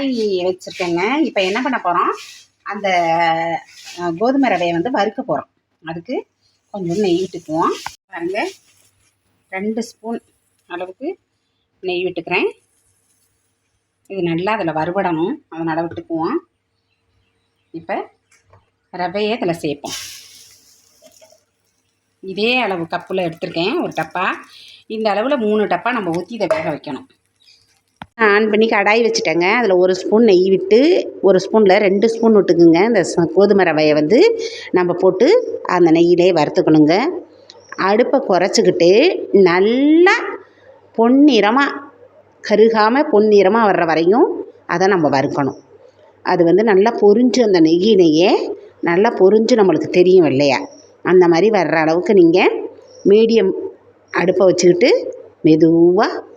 கடாய் வச்சுருக்கேங்க. இப்போ என்ன பண்ண போகிறோம் அந்த கோதுமை ரவையை வந்து வறுக்க போகிறோம் அதுக்கு கொஞ்சம் நெய் விட்டுக்குவோம். பாருங்க. ரெண்டு ஸ்பூன் அளவுக்கு நெய் விட்டுக்கிறேன். இது நல்லா அதில் வறுபடணும். அதனால் விட்டுக்குவோம். இப்போ ரவையை இதில் சேர்ப்போம். இதே அளவு கப்பில் எடுத்திருக்கேன். ஒரு டப்பா. இந்த அளவில் மூணு டப்பா நம்ம ஊற்றி இதை வேக வைக்கணும். ஆன் பண்ணி கடாய் வச்சுட்டேங்க. அதில் ஒரு ஸ்பூன் நெய் விட்டு ஒரு ஸ்பூனில் ரெண்டு ஸ்பூன் விட்டுக்குங்க. இந்த கோதுமை ரவையை வந்து நம்ம போட்டு அந்த நெய்யிலே வறுத்துக்கணுங்க. அடுப்பை குறைச்சிக்கிட்டு நல்லா பொன்னிறமாக கருகாமல் பொன்னிறமாக வர்ற வரையும் அதை நம்ம வறுக்கணும். அது வந்து நல்லா பொரிஞ்சு அந்த நெய்யினையே நல்லா பொரிஞ்சு நம்மளுக்கு தெரியும் இல்லையா? அந்த மாதிரி வர்ற அளவுக்கு நீங்கள் மீடியம் அடுப்பை வச்சுக்கிட்டு மெதுவாக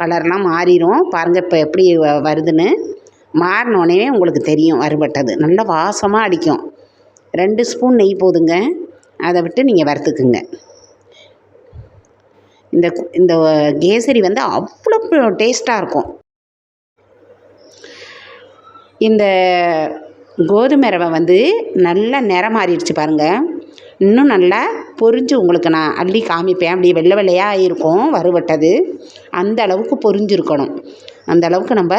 கலர்லாம் மாறிடும் பாருங்கள் இப்போ எப்படி வ- வருதுன்னு. மாறினோடனே உங்களுக்கு தெரியும் வறுபட்டது. நல்லா வாசமாக அடிக்கும். ரெண்டு ஸ்பூன் நெய் போதுங்க. அதை விட்டு நீங்கள் வறுத்துக்குங்க. இந்த இந்த கேசரி வந்து அவ்வளோ டேஸ்ட்டாக இருக்கும். இந்த கோதுமை ரவை வந்து நல்லா நிறம் மாறிடுச்சு பாருங்கள் இன்னும் நல்லா பொரிஞ்சு உங்களுக்கு நான் அள்ளி காமிப்பேன். அப்படி வெள்ளை வெள்ளையாக இருக்கும் வறுவட்டது. அந்த அளவுக்கு பொரிஞ்சிருக்கணும் அந்த அளவுக்கு நம்ம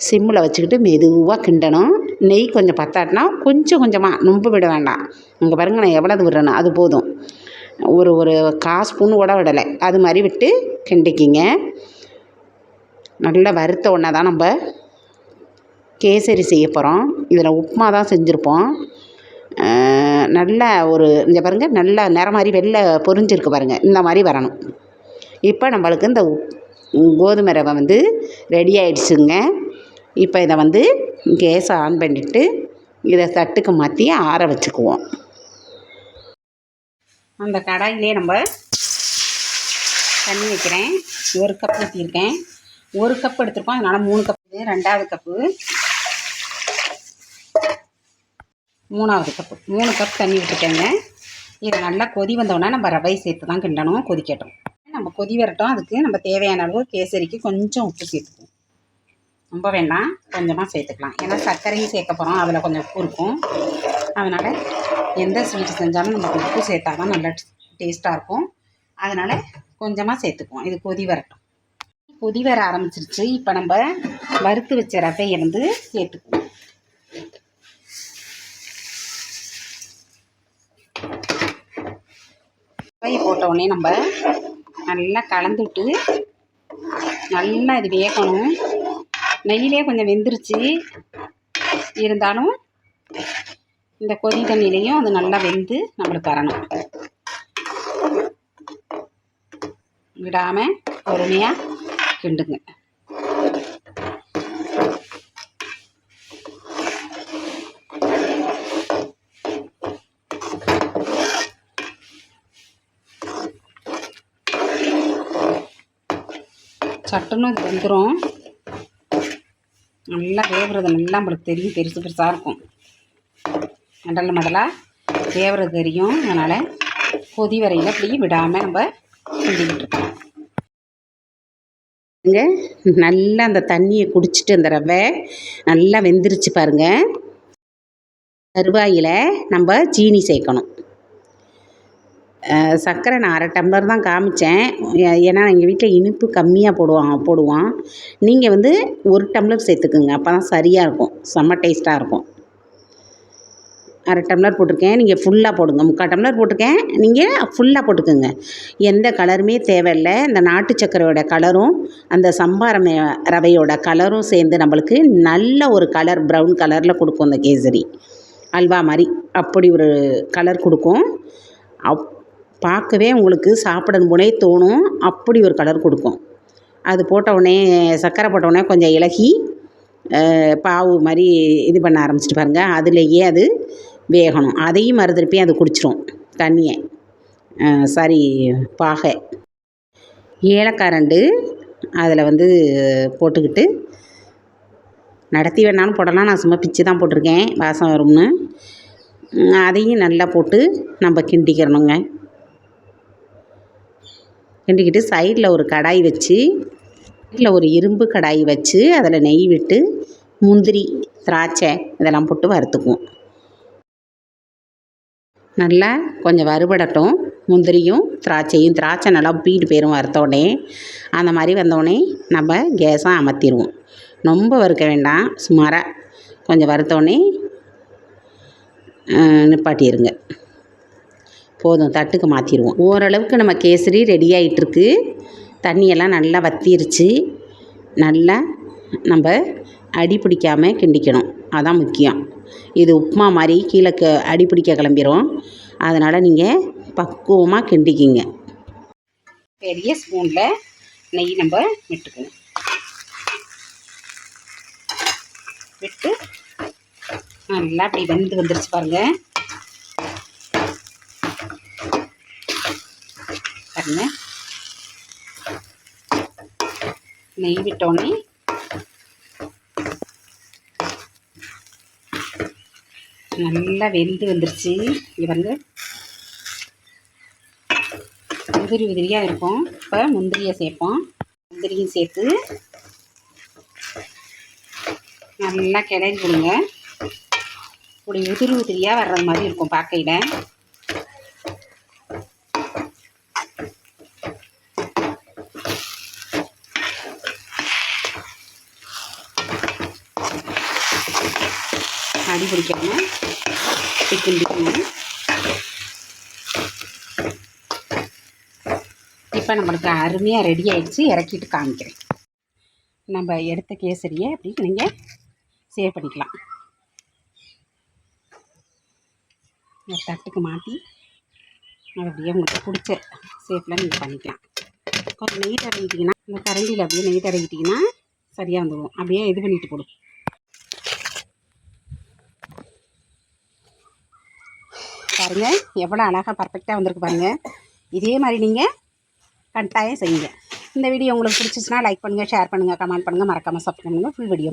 சிம்மில் வச்சுக்கிட்டு மெதுவாக கிண்டணும். நெய் கொஞ்சம் பத்தாட்டினா கொஞ்சம் கொஞ்சமாக ரொம்ப விட வேண்டாம். இங்கே பாருங்க நான் எவ்வளவு விடுறேன்னு அது போதும். ஒரு ஒரு கால் ஸ்பூன் கூட விடலை. அது மாதிரி விட்டு கிண்டிக்கிங்க. நல்லா வறுத்த உடனே தான் நம்ம கேசரி செய்ய போகிறோம் இதில் உப்புமா தான் செஞ்சுருப்போம். நல்லா ஒரு இங்கே பாருங்கள் நல்ல நிறம் மாதிரி வெள்ளை பொரிஞ்சிருக்கு பாருங்கள் இந்த மாதிரி வரணும். இப்போ நம்மளுக்கு இந்த கோதுமை ரவை வந்து ரெடி ஆயிடுச்சுங்க. இப்போ இதை வந்து கேஸை ஆன் பண்ணிவிட்டு இதை தட்டுக்கு மாற்றி ஆற வச்சுக்குவோம். அந்த கடாயிலே நம்ம தண்ணி வைக்கிறேன். ஒரு கப் ஊற்றிருக்கேன் ஒரு கப் எடுத்திருக்கோம். அதனால் மூணு கப் ரெண்டாவது கப்பு மூணாவது கப்பு மூணு கப் தண்ணி விட்டுட்டேங்க இது நல்லா கொதி வந்தோடனே நம்ம ரவை சேர்த்து தான் கிண்டணும் கொதிக்கட்டும் நம்ம கொதி வரட்டும் அதுக்கு நம்ம தேவையான அளவு கேசரிக்கு கொஞ்சம் உப்பு சேர்த்துக்குவோம் ரொம்ப வேண்டாம் கொஞ்சமாக சேர்த்துக்கலாம். ஏன்னா சர்க்கரையும் சேர்க்க போகிறோம் அதில் கொஞ்சம் உப்பு இருக்கும். அதனால் எந்த ஸ்வீட் செஞ்சாலும் நம்ம உப்பு சேர்த்தா தான் நல்லா டேஸ்ட்டாக இருக்கும். அதனால் கொஞ்சமாக சேர்த்துக்குவோம். இது கொதி வரட்டும். கொதி வர ஆரம்பிச்சிருச்சு. இப்போ நம்ம வறுத்து வச்ச ரவையை வந்து சேர்த்துக்குவோம். ரவையை போட்ட உடனே நம்ம நல்லா கலந்து விட்டு நல்லா இது வேகணும். நெய்யிலே கொஞ்சம் வெந்துருச்சு. இருந்தாலும் இந்த கொதி தண்ணியிலையும் அது நல்லா வெந்து நம்மளுக்கு வரணும். விடாமல் பொறுமையாக கிண்டுங்க. சட்டுன்னு இது வந்துடும் நல்லா வேவுறது நல்லா நம்மளுக்கு தெரியும் பெருசு பெருசாக இருக்கும். மடல் மடலாக வேவுறது தெரியும். அதனால் கொதி வரையில் அப்படியே விடாமல் நம்ம கிண்டிக்கிட்டு இருக்கோம் இங்கே நல்லா அந்த தண்ணியை குடிச்சிட்டு அந்த ரவை நல்லா வெந்துருச்சு பாருங்க. கருவாயில் நம்ம சீனி சேர்க்கணும். சர்க்கரை நான் அரை டம்ளர் தான் காமிச்சேன். ஏன்னா எங்கள் வீட்டில் இனிப்பு கம்மியாக போடுவாங்க போடுவான். நீங்கள் வந்து ஒரு டம்ளர் சேர்த்துக்குங்க. அப்போ தான் சரியாக இருக்கும். செம்ம டேஸ்ட்டாக இருக்கும். அரை டம்ளர் போட்டிருக்கேன். நீங்கள் ஃபுல்லாக போடுங்க. முக்கால் டம்ளர் போட்டிருக்கேன். நீங்கள் ஃபுல்லாக போட்டுக்கோங்க. எந்த கலருமே தேவையில்லை. இந்த நாட்டு சர்க்கரையோட கலரும் அந்த சம்பாரம் ரவையோட கலரும் சேர்ந்து நம்மளுக்கு நல்ல ஒரு கலர் ப்ரௌன் கலரில் கொடுக்கும் அந்த கேசரி. அல்வா மாதிரி அப்படி ஒரு கலர் கொடுக்கும். அப் பார்க்கவே உங்களுக்கு சாப்பிடணும் போனே தோணும். அப்படி ஒரு கலர் கொடுக்கும். அது போட்ட உடனே சர்க்கரை போட்ட உடனே கொஞ்சம் இலகி பாவு மாதிரி இது பண்ண ஆரம்பிச்சிட்டு பாருங்கள் அதுலேயே அது வேகணும். அதையும் மறுதிருப்பி அது குடிச்சிரும் தண்ணியை. சாரி பாகை. ஏலக்காய் ரெண்டு அதில் வந்து போட்டுக்கிட்டு நடத்தி வேணாலும் போடலாம். நான் சும்மா பிச்சு தான் போட்டிருக்கேன். வாசம் வரும்னு. அதையும் நல்லா போட்டு நம்ம கிண்டிக்கிறணுங்க கிண்டிக்கிட்டு சைடில் ஒரு கடாய் வச்சு சைடில் ஒரு இரும்பு கடாய் வச்சு அதில் நெய் விட்டு முந்திரி திராட்சை இதெல்லாம் போட்டு வறுத்துக்குவோம். நல்லா கொஞ்சம் வறுபடட்டும். முந்திரியும் திராட்சையும் திராட்சை நல்லா பீடு போயிடும் வறுத்தோடனே அந்த மாதிரி வந்தோடனே நம்ம கேஸாக அமர்த்திடுவோம் ரொம்ப வறுக்க வேண்டாம். சுமாராக கொஞ்சம் வறுத்தோடனே நிப்பாட்டிடுங்க. போதும் தட்டுக்கு மாற்றிடுவோம் ஓரளவுக்கு நம்ம கேசரி ரெடி ஆகிட்டுருக்கு தண்ணியெல்லாம் நல்லா வத்திருச்சு. நல்லா நம்ம அடி பிடிக்காமல் கிண்டிக்கணும். அதான் முக்கியம். இது உப்புமா மாதிரி கீழே க அடி பிடிக்க கிளம்பிரும். அதனால் நீங்கள் பக்குவமாக கிண்டிக்கிங்க. பெரிய ஸ்பூனில் நெய் நம்ம விட்டுக்கணும். விட்டு நல்லா அப்படி வெந்து வந்துருச்சு பாருங்கள் பாருங்க. நெய் விட்டோன்னே நல்லா வெந்து வந்துருச்சு. இங்க பாருங்க. உதிரி உதிரியாக இருக்கும். இப்போ முந்திரியை சேர்ப்போம். முந்திரியும் சேர்த்து நல்லா கிளறி கொடுங்க இப்படி உதிரி உதிரியாக வர்றது மாதிரி இருக்கும் பார்க்கையில். அடி பிடிக்காம கிண்டிக்கணும் இப்போ நம்மளுக்கு அருமையாக ரெடி ஆகிடுச்சு இறக்கிட்டு காமிக்கிறேன். நம்ம எடுத்த கேசரியை அப்படி நீங்கள் சேவ் பண்ணிக்கலாம். தட்டுக்கு மாற்றி அப்படியே உங்களுக்கு பிடிச்ச ஷேப்பில் நீங்கள் பண்ணிக்கலாம். கொஞ்சம் நெய் தடவிட்டிங்கன்னா இந்த கரண்டியில் அப்படியே நெய் தடவிட்டிங்கன்னா சரியாக வந்துடும் அப்படியே இது பண்ணிட்டு போடும் பாருங்கள் எவ்வளோ அழகாக பர்ஃபெக்டாக வந்திருக்கு பாருங்கள் இதே மாதிரி நீங்கள் கட்டாயம் செய்யுங்க. இந்த வீடியோ உங்களுக்கு பிடிச்சிச்சுன்னா லைக் பண்ணுங்கள் ஷேர் பண்ணுங்கள் கமெண்ட் பண்ணுங்கள் மறக்காமல் சப்ஸ்கிரைப் பண்ணுங்கள் ஃபுல் வீடியோ